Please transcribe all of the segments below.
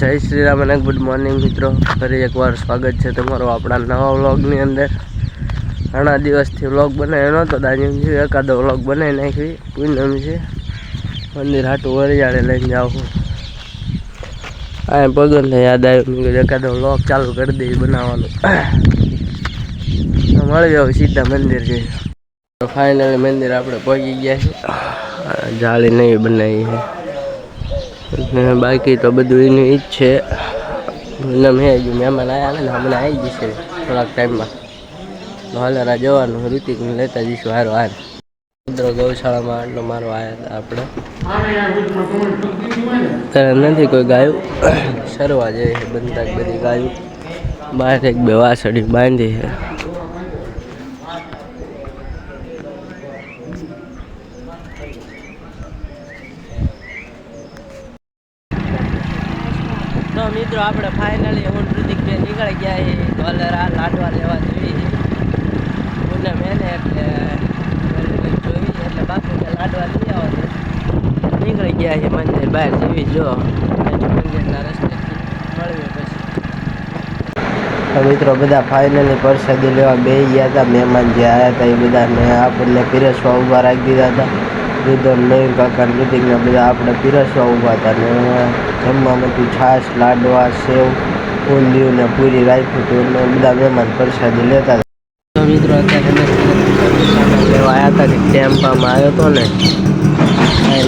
જય શ્રી રામ અને good morning મિત્રો. ફરી એકવાર સ્વાગત છે તમારું આપણા નવા વ્લોગની અંદર. ઘણા દિવસથી વ્લોગ બનાવ્યો નહોતો દાજમ એકાદો વ્લોગ બનાવી નાખી પૂનમ છે? મંદિર હાટું વરિયાળે લઈને જાઉં આ પગને યાદ આવ્યું. એકાદો વ્લોગ ચાલુ કરી દઈએ બનાવવાનું. મળી જાવ સીધા મંદિર છે ફાઇનલી મંદિર આપણે પહોંચી ગયા છે જાળી નહીં બનાવી અને બાકી તો બધું એનું ઈ જ છે એમ હે જો મહેમાન આવ્યા ને હમણાં આવી જશે થોડાક ટાઈમમાં હાલરા જવાનું, ઋતિકને લેતા જઈશું હારો હાર ગૌશાળામાં આટલો મારો આવ્યા હતા આપણે. ત્યારે નથી કોઈ ગાયું? સરવા જઈએ બનતા બધી ગાયું. બહાર એક બે વાસળી બાંધી છે તો મિત્રો, આપણે ફાઇનલી હું પ્રતિકભાઈ નીકળી ગયા છે. ડોલર આ લાડવા લેવા જોઈએ. પૂનમ એને એટલે જોઈ એટલે બાપુને લાડવા લઈ આવો છે. નીકળી ગયા છે મંદિર બહાર. જેવી જો મંદિરના રસ્તેથી મળવી પછી. મિત્રો, બધા ફાઇનલી પ્રસાદી લેવા બે ગયા હતા. મહેમાન જે આવ્યા હતા એ બધાને આપણને પીરસવા ઊભા રાખી દીધા હતા. રુદન મયુર કાકા ઋતિકને બધા આપણે પીરસવા ઊભા હતા ને જમવામાં હતું છાશ લાડવા સેવ ઊંધિયું ને પૂરી રાખ્યું હતું ને બધા મહેમાન પ્રસાદી લેતા હતા. મિત્રો અત્યારે લેવા આવ્યા હતા કે ટેમ્પામાં આવ્યો હતો ને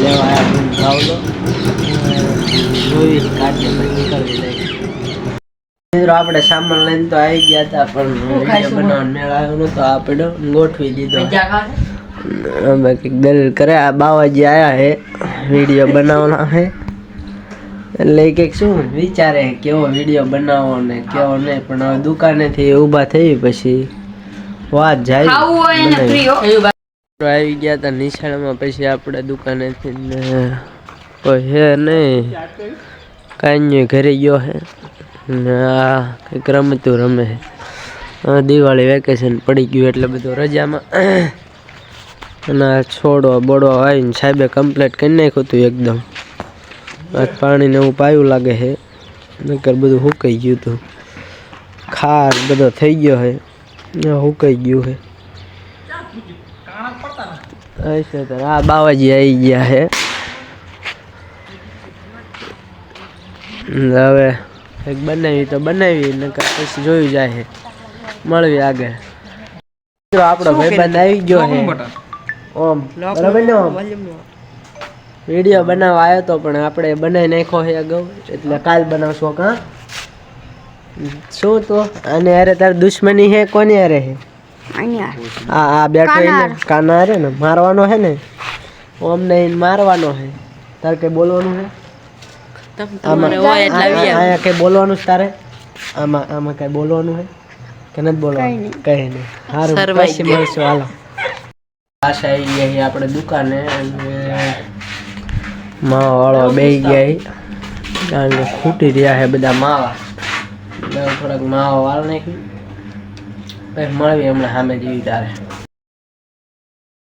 લેવા આવ્યા ભાવલો જોઈ કાઢીએ પછી લઈ મિત્રો આપણે સામાન લઈને તો આવી ગયા હતા પણ બનાવવાનો મેળ આવ્યો નતો આપણે ગોઠવી દીધો. અમે કંઈક દલીલ કરે. આ બાવાજી આયા હે વીડિયો બનાવવાના હે. એટલે કંઈક શું વિચારે કેવો વીડિયો બનાવો ને કેવો નહીં પણ હવે દુકાનેથી ઊભા થઈ પછી વાત જાય. આવી ગયા હતા નિશાળમાં પછી આપણે દુકાનેથી ને કોઈ હે નહીં. કાંઈ નહીં ઘરે ગયો હે. ને આ કંઈક રમતું રમે છે દિવાળી વેકેશન પડી ગયું એટલે બધું રજામાં અને છોડો બોડવા આવીને સાહેબે કમ્પ્લીટ કરી નાખ્યું હતું એકદમ. આજ પાણીને એવું પાયું લાગે છે, નકર બધું સુકાઈ ગયું હતું ખાર બધો થઈ ગયો છે હુકાઈ ગયું છે. આ બાવાજી આવી ગયા છે. હવે એક બનાવી તો બનાવી નકર પછી જોયું જાય છે. મળવી આગળ. આપણો ભાઈબંધ આવી ગયો છે. ઓમ. બરાબર ને ઓમ? વીડિયો બનાવવા આવ્યો તો પણ આપણે બનાવી નાખ્યો છે અગાઉ એટલે કાલ બનાવશો કા શું તો? અને અરે તાર દુશ્મની હે કોની અરે હે આ આ બેઠો એને કાના અરે ને મારવાનો હે ને? ઓમ ને મારવાનો હે તારે કઈ બોલવાનું હે આમાં કઈ બોલવાનું છે તારે? આમાં આમાં કઈ બોલવાનું છે? કે નથી બોલવાનું? કઈ નહીં. સારું પછી મળશું. હાલો. પાછા આવી ગયા આપણે દુકાને માવા વાળો બે ગયા. કારણ કે ખૂટી રહ્યા છે બધા માવા. થોડાક માવા વાળ નાખી. પછી મળવી હમણાં સામે જેવી તારે.